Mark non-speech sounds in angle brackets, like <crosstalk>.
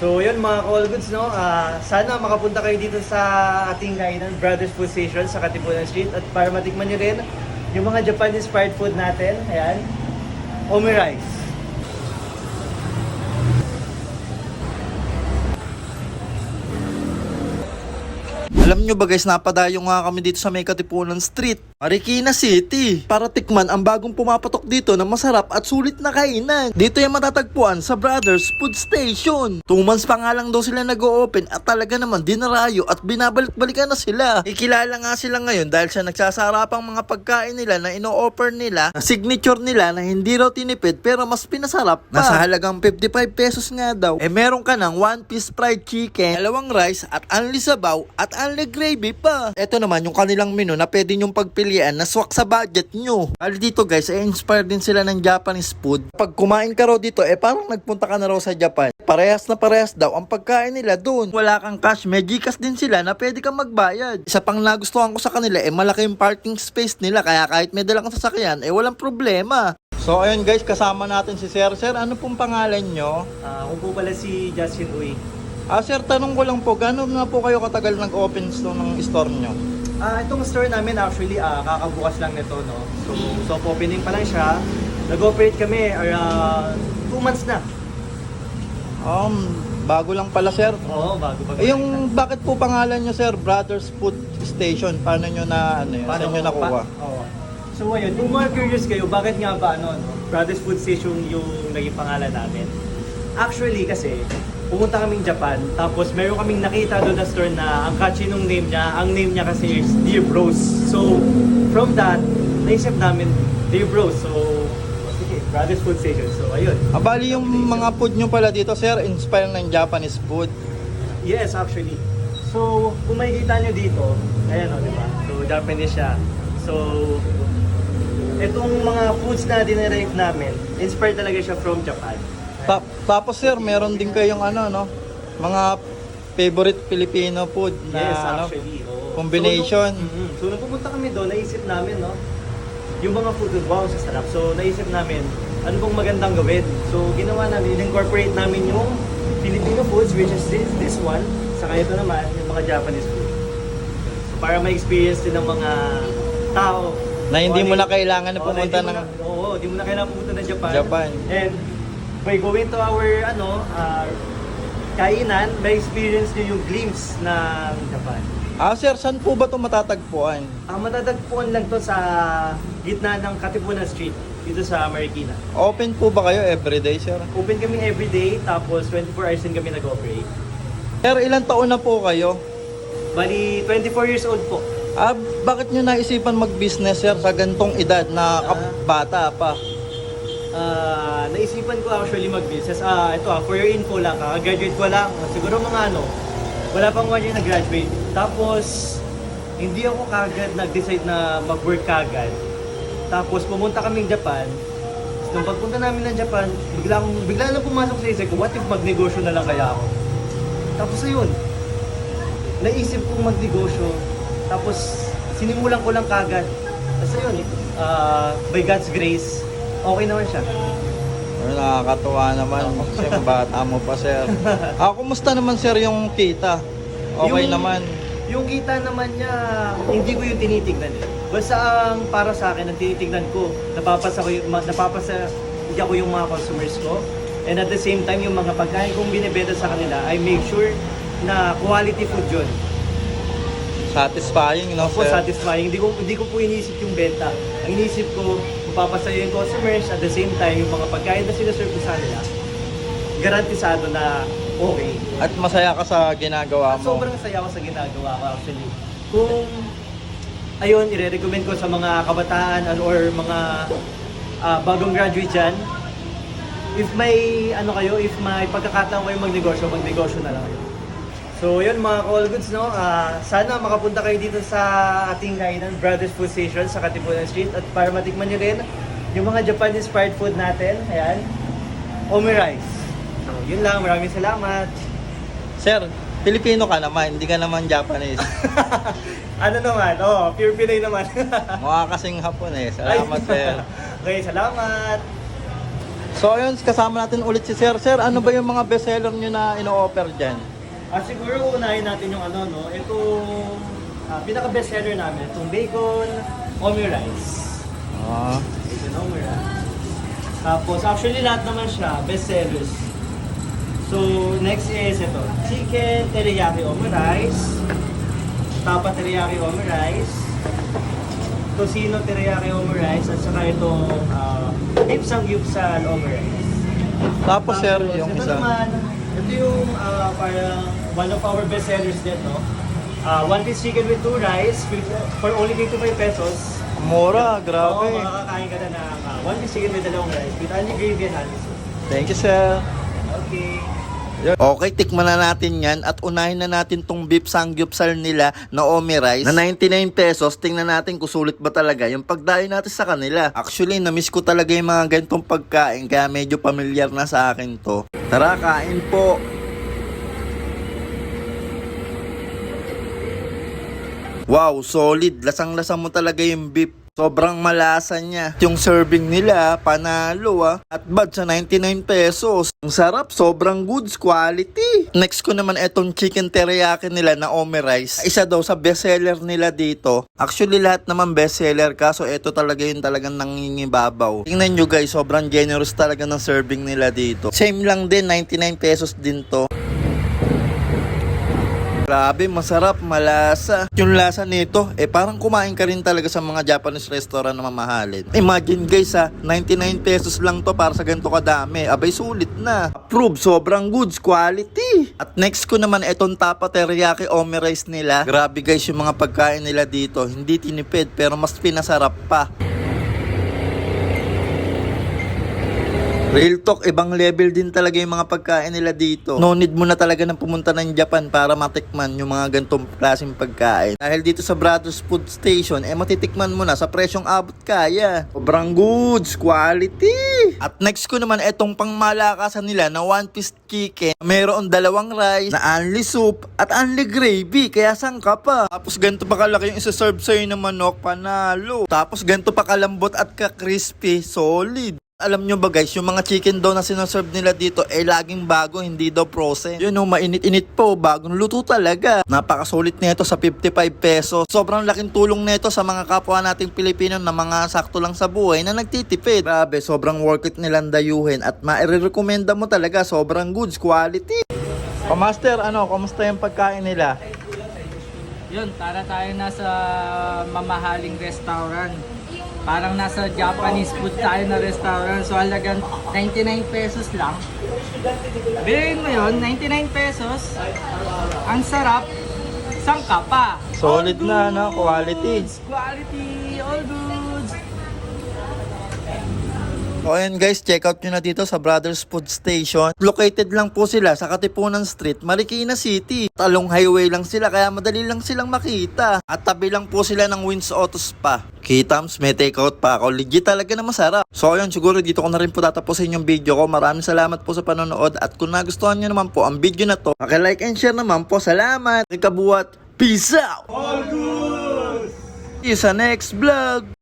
So yun mga all goods no, Ah, sana makapunta kayo dito sa ating kainan, Brothers Food Station sa Katipunan Street at para matikman nyo rin yung mga Japan-inspired food natin. Ayan, Omi Rice. Alam nyo ba guys, napadayo nga kami dito sa may Street, Marikina City, para tikman ang bagong pumapatok dito na masarap at sulit na kainan. Dito yung matatagpuan sa Brothers Food Station. Two months pa nga lang daw sila nag-o-open at talaga naman dinarayo at binabalik-balikan na sila. Ikilala nga sila ngayon dahil sa nagsasarapang mga pagkain nila na ino-offer nila, na signature nila na hindi raw tinipid pero mas pinasarap pa. Nasa halagang 55 pesos nga daw. Eh meron ka ng one piece fried chicken, dalawang rice at only sabaw at only gravy pa. Ito naman yung kanilang menu na pwede nyong pagpilian na swak sa budget nyo. Bali dito guys, eh, inspired din sila ng Japanese food. Pag kumain ka raw dito, eh parang nagpunta ka na raw sa Japan. Parehas na parehas daw ang pagkain nila doon. Wala kang cash, may Gcash din sila na pwede kang magbayad. Isa pang nagustuhan ko sa kanila, eh malaki yung parking space nila kaya kahit may dalang sasakyan, eh walang problema. So ayun guys, kasama natin si Sir. Sir, ano pong pangalan nyo? Ah, ako po pala si Justin Uy. Ah, sir, tanong ko lang po, gano'n na po kayo katagal nag-open store ng store nyo? Ah, itong store namin actually ah, kakabukas lang nito no. So, soft opening pa lang siya. Nag-operate kami around 2 months na. Um, bago lang pala, sir. Oo, bago bago. Eh, yung bakit po pangalan nyo, sir, Brothers Food Station? Paano nyo na, ano yun? Saan nyo nakuha? Pa- oo. So ayun, kung mga curious kayo, bakit nga ba ano, no? Brothers Food Station yung naging pangalan namin? Actually kasi, pumunta kaming Japan, tapos meron kaming nakita doon na store na ang catchy nung name niya, ang name niya kasi is Dear Bros. So, from that, naisip namin, Dear Bros. So, sige, Brothers Food Station. So, ayun. Ah, bali yung mga food nyo pala dito, sir, inspired ng Japanese food. Yes, actually. So, kung makikita nyo dito, ayan o, di ba? So, Japanese siya. So, itong mga foods na dinirect namin, inspired talaga siya from Japan. Ta- tapos, sir, meron din kayong ano, no? Mga favorite Filipino food na yes, ano, actually. oo. combination. So, nung, Mhm. so, nung pumunta kami doon, naisip namin, no? Yung mga food doon, wow, sasarap. So, naisip namin, ano bang magandang gawin? So, ginawa namin, incorporate namin yung Filipino foods, which is this, this one, saka ito naman, yung mga Japanese food. So, para ma-experience din ng mga tao. Na hindi mo ano na kailangan na pumunta hindi mo ng- na- Oo, hindi mo na kailangan pumunta ng Japan. Japan. And by going to our, ano, uh, kainan, may experience nyo yung glimpse ng Japan. Ah, sir, saan po ba ito matatagpuan? Ang matatagpuan lang to sa gitna ng Katipunan Street, dito sa Marikina. Open po ba kayo everyday, sir? Open kami everyday, tapos 24 hours din kami nag-operate. Sir, ilang taon na po kayo? Bali, 24 years old po. Ah, bakit nyo naisipan mag-business, sir, sa gantong edad na kap- bata pa? Ah, naisipan ko actually mag-business. Ah, ito ah, for your info lang, kaka-graduate ko lang. Siguro mga ano, wala pang one year na graduate. Tapos, hindi ako kagad nag-decide na mag-work kagad. Tapos, pumunta kaming Japan. Tapos, nung pagpunta namin ng Japan, biglang, bigla na pumasok sa isip ko, what if magnegosyo na lang kaya ako? Tapos, ayun, naisip kong magnegosyo. Tapos, sinimulan ko lang kagad. Tapos, ayun, ah, by God's grace, okay naman siya. Ay, nakakatuwa naman. Kasi bata mo pa, sir. <laughs> Ah, kumusta naman, sir, yung kita? Okay Yung- naman. Yung kita naman niya, hindi ko yung tinitignan eh. Basta ang para sa akin, ang tinitignan ko, napapasa ko yung, ma- napapasa ko yung mga consumers ko. And at the same time, yung mga pagkain kong binibenta sa kanila, I make sure na quality food yun. Satisfying, no, Ako sir? satisfying. Hindi ko, hindi ko po inisip yung benta. Ang inisip ko, mapapasaya yung consumers at the same time, yung mga pagkain na sinaserve sa kanila, garantisado na okay. At masaya ka sa ginagawa mo. Sobrang saya ko sa ginagawa ko actually. Kung ayun, ire-recommend ko sa mga kabataan ano, or mga ah, bagong graduate dyan, if may ano kayo, if may pagkakataon kayo magnegosyo, magnegosyo na lang kayo. So yun mga all goods no, Ah, sana makapunta kayo dito sa ating kainan, Brothers Food Station sa Katipunan Street at para matikman nyo rin yung mga Japan-inspired food natin, ayan, Omi Rice. So yun lang, maraming salamat. Sir, Pilipino ka naman, hindi ka naman Japanese. <laughs> ano naman? Oh, pure Pinoy naman. <laughs> Mukha kasing Hapon eh. Salamat, Ay. sir. <laughs> okay, salamat. So ayun, kasama natin ulit si Sir. Sir, ano ba yung mga bestseller nyo na ino-offer dyan? At siguro unahin natin yung ano, no? Itong ah, pinaka-best seller namin, itong bacon, omi rice. Ah, Bacon omi rice. Tapos, actually lahat naman siya, best sellers. So, next is ito, chicken teriyaki omi rice, tapa teriyaki omi rice, tocino teriyaki omi rice, at saka itong uh, ipsang gyupsal omi rice. Tapos sir, Tapos, yung ito isa. naman, ito yung ah, parang one of our best sellers din, no? Ah, one piece chicken with two rice with, for only 55 pesos. Mura, Oo, grabe. makakakain ka na ng ah, one piece chicken with dalawang rice with only gravy and honey soup. Thank you, sir. Okay. Okay, tikman na natin yan at unahin na natin tong beef sangyupsal nila na omi rice na 99 pesos. Tingnan natin kung sulit ba talaga yung pagdayo natin sa kanila. Actually, namiss ko talaga yung mga ganitong pagkain kaya medyo familiar na sa akin to. Tara, kain po! Wow, solid. Lasang-lasa mo talaga yung beef. Sobrang malasa niya. Yung serving nila, panalo ah. At bad sa 99 pesos. Ang sarap, sobrang goods, quality. Next ko naman etong chicken teriyaki nila na omi rice. Isa daw sa bestseller nila dito. Actually, lahat naman bestseller kaso ito talaga yung talagang nangingibabaw. Tingnan nyo guys, sobrang generous talaga ng serving nila dito. Same lang din, 99 pesos din to. Grabe, masarap, malasa. Yung lasa nito, eh parang kumain ka rin talaga sa mga Japanese restaurant na mamahalin. Imagine guys ha, 99 pesos lang to para sa ganito kadami. Abay, sulit na. Approve, sobrang goods, quality. At next ko naman etong tapa teriyaki omi rice nila. Grabe guys, yung mga pagkain nila dito, hindi tinipid pero mas pinasarap pa. Real talk, ibang level din talaga yung mga pagkain nila dito. No need mo na talaga ng pumunta ng Japan para matikman yung mga gantong klaseng pagkain. Dahil dito sa Brothers Food Station, eh matitikman mo na sa presyong abot kaya. Sobrang goods, quality! At next ko naman etong pangmalakasan nila na one piece chicken. Mayroon dalawang rice, na only soup, at only gravy. Kaya saan ka pa? Tapos ganito pa kalaki yung isa-serve sa'yo na manok, panalo. Tapos ganito pa kalambot at ka-crispy, solid. Alam nyo ba guys, yung mga chicken daw na sinaserve nila dito ay laging bago, hindi daw frozen. Yun oh, mainit-init po, bagong luto talaga. Napakasulit nito sa 55 pesos. Sobrang laking tulong nito sa mga kapwa nating Pilipino na mga sakto lang sa buhay na nagtitipid. Grabe, sobrang worth it nilang dayuhin at maire-recommenda mo talaga, sobrang goods, quality. O master, ano, kamusta yung pagkain nila? Yun, para tayo nasa mamahaling restaurant. Parang nasa Japanese food tayo na restaurant. So halagang 99 pesos lang. Bilhin mo yun, 99 pesos. Ang sarap. Sangka pa. Solid na, no? Quality. Quality, all goods. O ayan guys, check out nyo na dito sa Brothers Food Station. Located lang po sila sa Katipunan Street, Marikina City. Talong highway lang sila kaya madali lang silang makita. At tabi lang po sila ng Wins Auto Spa. Kitams, may take out pa ako. Legit talaga na masarap. So ayun, siguro dito ko na rin po tatapusin yung video ko. Maraming salamat po sa panonood. At kung nagustuhan nyo naman po ang video na to, like and share naman po. Salamat. Ikabuat. Peace out! All good! See you sa next vlog!